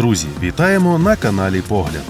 Друзі, вітаємо на каналі Погляд.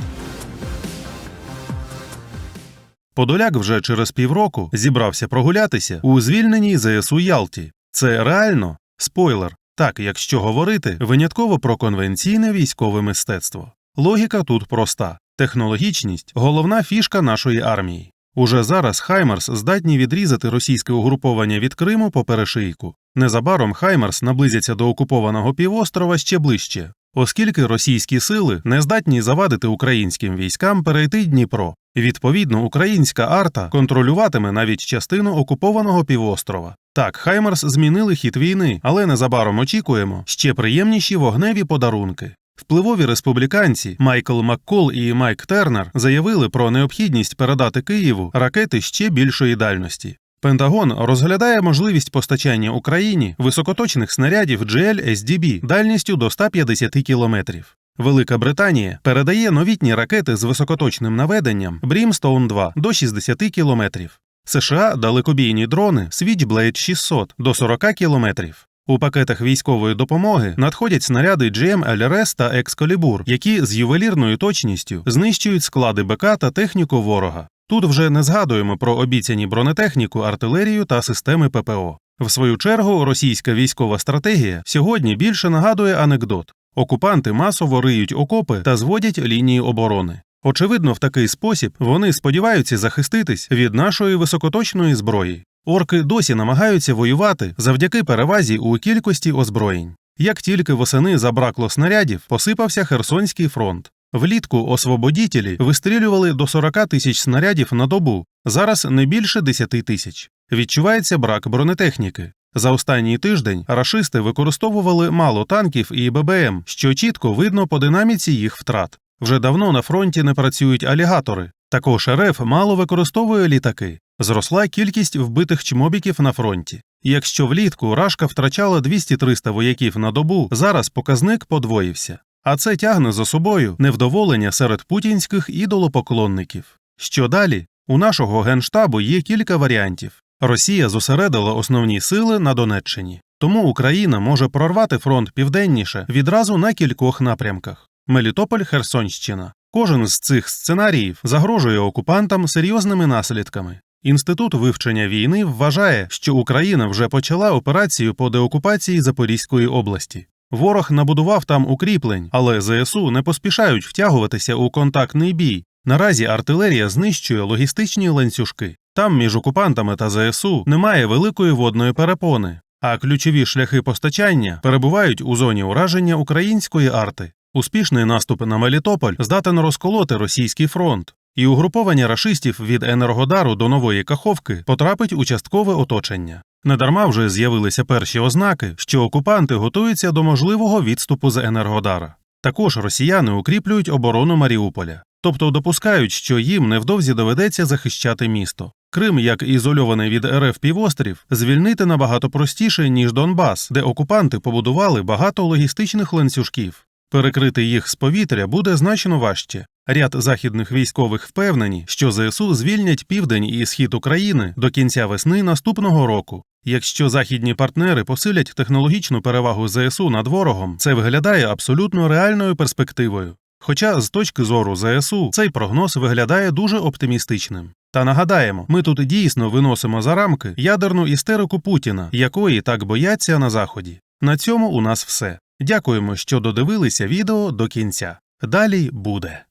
Подоляк вже через півроку зібрався прогулятися у звільненій ЗСУ Ялті. Це реально спойлер. Так, якщо говорити винятково про конвенційне військове мистецтво. Логіка тут проста: технологічність головна фішка нашої армії. Уже зараз Хаймерс здатні відрізати російське угруповання від Криму по перешийку. Незабаром Хаймерс наблизяться до окупованого півострова ще ближче, оскільки російські сили не здатні завадити українським військам перейти Дніпро. Відповідно, українська арта контролюватиме навіть частину окупованого півострова. Так, Хаймерс змінили хід війни, але незабаром очікуємо ще приємніші вогневі подарунки. Впливові республіканці Майкл Маккол і Майк Тернер заявили про необхідність передати Києву ракети ще більшої дальності. Пентагон розглядає можливість постачання Україні високоточних снарядів GL-SDB дальністю до 150 кілометрів. Велика Британія передає новітні ракети з високоточним наведенням Brimstone 2 до 60 кілометрів. США далекобійні дрони Switchblade 600 до 40 кілометрів. У пакетах військової допомоги надходять снаряди GM LRS та Excalibur, які з ювелірною точністю знищують склади БК та техніку ворога. Тут вже не згадуємо про обіцяні бронетехніку, артилерію та системи ППО. В свою чергу, російська військова стратегія сьогодні більше нагадує анекдот: окупанти масово риють окопи та зводять лінії оборони. Очевидно, в такий спосіб вони сподіваються захиститись від нашої високоточної зброї. Орки досі намагаються воювати завдяки перевазі у кількості озброєнь. Як тільки восени забракло снарядів, посипався Херсонський фронт. Влітку освободітелі вистрілювали до 40 тисяч снарядів на добу, зараз не більше 10 тисяч. Відчувається брак бронетехніки. За останній тиждень рашисти використовували мало танків і ББМ, що чітко видно по динаміці їх втрат. Вже давно на фронті не працюють алігатори. Також РФ мало використовує літаки. Зросла кількість вбитих чмобіків на фронті. Якщо влітку Рашка втрачала 200-300 вояків на добу, зараз показник подвоївся. А це тягне за собою невдоволення серед путінських ідолопоклонників. Що далі? У нашого генштабу є кілька варіантів. Росія зосередила основні сили на Донеччині, тому Україна може прорвати фронт південніше відразу на кількох напрямках: Мелітополь, Херсонщина. Кожен з цих сценаріїв загрожує окупантам серйозними наслідками. Інститут вивчення війни вважає, що Україна вже почала операцію по деокупації Запорізької області. Ворог набудував там укріплень, але ЗСУ не поспішають втягуватися у контактний бій. Наразі артилерія знищує логістичні ланцюжки. Там між окупантами та ЗСУ немає великої водної перепони, а ключові шляхи постачання перебувають у зоні ураження української арти. Успішний наступ на Мелітополь здатен розколоти російський фронт, і угруповання рашистів від Енергодару до нової Каховки потрапить у часткове оточення. Недарма вже з'явилися перші ознаки, що окупанти готуються до можливого відступу з Енергодара. Також росіяни укріплюють оборону Маріуполя, тобто допускають, що їм невдовзі доведеться захищати місто. Крим, як ізольований від РФ півострів, звільнити набагато простіше, ніж Донбас, де окупанти побудували багато логістичних ланцюжків. Перекрити їх з повітря буде значно важче. Ряд західних військових впевнені, що ЗСУ звільнять південь і схід України до кінця весни наступного року. Якщо західні партнери посилять технологічну перевагу ЗСУ над ворогом, це виглядає абсолютно реальною перспективою. Хоча з точки зору ЗСУ цей прогноз виглядає дуже оптимістичним. Та нагадаємо, ми тут дійсно виносимо за рамки ядерну істерику Путіна, якої так бояться на Заході. На цьому у нас все. Дякуємо, що додивилися відео до кінця. Далі буде.